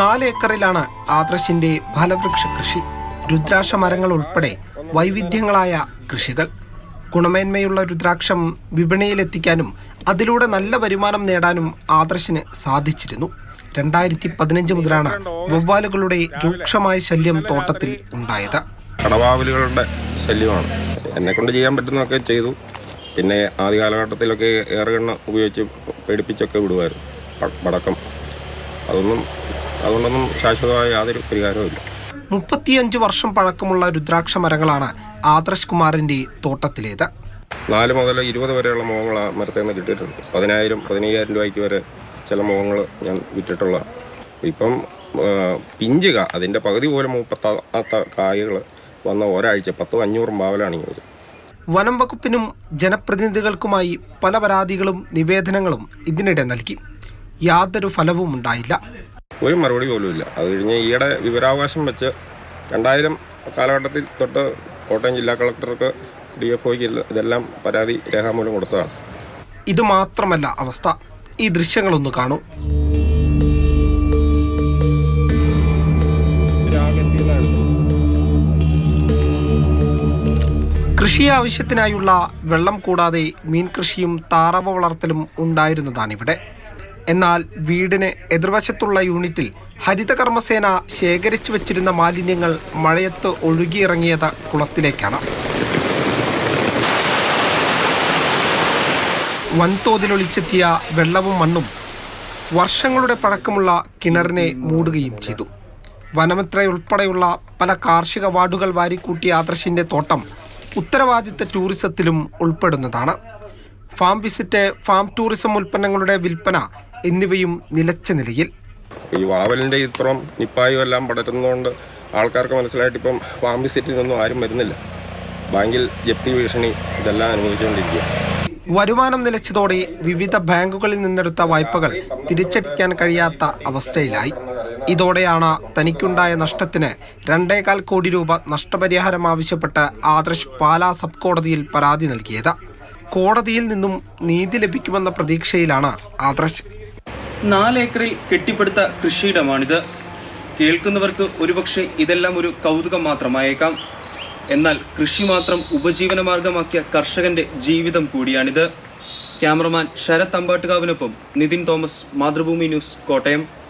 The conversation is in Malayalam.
നാല് ഏക്കറിലാണ് ആദർശിന്റെ ഫലവൃക്ഷ കൃഷി. രുദ്രാക്ഷ മരങ്ങൾ ഉൾപ്പെടെ വൈവിധ്യങ്ങളായ കൃഷികൾ. ഗുണമേന്മയുള്ള രുദ്രാക്ഷം വിപണിയിലെത്തിക്കാനും അതിലൂടെ നല്ല വരുമാനം നേടാനും ആദർശിന് സാധിച്ചിരുന്നു. രണ്ടായിരത്തി പതിനഞ്ച് മുതലാണ് വവ്വാലുകളുടെ രൂക്ഷമായ ശല്യം തോട്ടത്തിൽ ഉണ്ടായത്. കടവാവലുകളുടെ ശല്യമാണ്. എന്നെ കൊണ്ട് ചെയ്യാൻ പറ്റുന്നതൊക്കെ ചെയ്തു. പിന്നെ ആദ്യ കാലഘട്ടത്തിലൊക്കെ ഏറുകണ്ണ ഉപയോഗിച്ച് പേടിപ്പിച്ചൊക്കെ വിടുമായിരുന്നു പടക്കം. അതൊന്നും അതുകൊണ്ടൊന്നും ശാശ്വതമായ യാതൊരു പരിഹാരവും ഇല്ല. മുപ്പത്തിയഞ്ച് വർഷം പഴക്കമുള്ള രുദ്രാക്ഷ മരങ്ങളാണ് ആദർശ് കുമാറിന്റെ തോട്ടത്തിലേത്. നാല് മുതൽ ഇരുപത് വരെയുള്ള മുഖങ്ങൾ ആ മരത്തിൽ നിന്ന് കിട്ടിയിട്ടുണ്ട്. പതിനായിരം പതിനയ്യായിരം രൂപയ്ക്ക് വരെ ചില മുഖങ്ങൾ ഞാൻ വിറ്റിട്ടുള്ള. ഇപ്പം പിഞ്ചുക അതിന്റെ പകുതി പോലും മുപ്പത്താത്ത കായകൾ വന്ന ഒരാഴ്ച പത്തോ അഞ്ഞൂറും പാവലാണ് ഇങ്ങനെ വനം വകുപ്പിനും ജനപ്രതിനിധികൾക്കുമായി പല പരാതികളും നിവേദനങ്ങളും ഇതിനിടെ നൽകി. യാതൊരു ഫലവും ഉണ്ടായില്ല. ഒരു മറുപടി പോലും ഇല്ല. അത് കഴിഞ്ഞ് ഈയിടെ വിവരാവകാശം വെച്ച് രണ്ടായിരം കാലഘട്ടത്തിൽ തൊട്ട് കോട്ടയം ജില്ലാ കളക്ടർക്ക് ഡി എഫ് ഒക്ക് ഇതെല്ലാം പരാതി രേഖാമൂലം കൊടുത്തതാണ്. ഇത് മാത്രമല്ല അവസ്ഥ. ഈ ദൃശ്യങ്ങളൊന്ന് കാണൂ. കൃഷി ആവശ്യത്തിനായുള്ള വെള്ളം കൂടാതെ മീൻകൃഷിയും താറാവ് വളർത്തലും ഉണ്ടായിരുന്നതാണിവിടെ. എന്നാൽ വീടിന് എതിർവശത്തുള്ള യൂണിറ്റിൽ ഹരിതകർമ്മസേന ശേഖരിച്ചു വച്ചിരുന്ന മാലിന്യങ്ങൾ മഴയത്ത് ഒഴുകിയിറങ്ങിയത് കുളത്തിലേക്കാണ്. വൻതോതിലൊളിച്ചെത്തിയ വെള്ളവും മണ്ണും വർഷങ്ങളുടെ പഴക്കമുള്ള കിണറിനെ മൂടുകയും ചെയ്തു. വനമിത്ര ഉൾപ്പെടെയുള്ള പല കാർഷിക വാർഡുകൾ വാരിക്കൂട്ടിയ ആദർശിന്റെ തോട്ടം ഉത്തരവാദിത്ത ടൂറിസത്തിലും ഉൾപ്പെടുന്നതാണ്. ഫാം വിസിറ്റ് ഫാം ടൂറിസം ഉൽപ്പന്നങ്ങളുടെ വിൽപ്പന എന്നിവയും നിലച്ച നിലയിൽ. ഈ വാവലിന്റെ ഇത്രം നിപ്പായും എല്ലാം പടരുന്നതുകൊണ്ട് ആൾക്കാർക്ക് മനസ്സിലായിട്ട് ഇപ്പം ഫാം വിസിറ്റിനൊന്നും ആരും വരുന്നില്ല. ബാങ്കിൽ ജപ്തി ഭീഷണി ഇതെല്ലാം അനുഭവിച്ചുകൊണ്ടിരിക്കുക. വരുമാനം നിലച്ചതോടെ വിവിധ ബാങ്കുകളിൽ നിന്നെടുത്ത വായ്പകൾ തിരിച്ചടിക്കാൻ കഴിയാത്ത അവസ്ഥയിലായി. ഇതോടെയാണ് തനിക്കുണ്ടായ നഷ്ടത്തിന് രണ്ടേകാൽ കോടി രൂപ നഷ്ടപരിഹാരം ആവശ്യപ്പെട്ട് ആദർശ് പാലാ സബ് കോടതിയിൽ പരാതി നൽകിയത്. കോടതിയിൽ നിന്നും നീതി ലഭിക്കുമെന്ന പ്രതീക്ഷയിലാണ് ആദർശ് നാലേക്കറിൽ കെട്ടിപ്പടുത്ത കൃഷിയിടമാണിത്. കേൾക്കുന്നവർക്ക് ഒരുപക്ഷെ ഇതെല്ലാം ഒരു കൗതുകം മാത്രമായേക്കാം. എന്നാൽ കൃഷി മാത്രം ഉപജീവനമാർഗമാക്കിയ കർഷകന്റെ ജീവിതം കൂടിയാണിത്. ക്യാമറമാൻ ശരത് അമ്പാട്ടുകാവിനൊപ്പം നിതിൻ തോമസ് മാതൃഭൂമി ന്യൂസ് കോട്ടയം.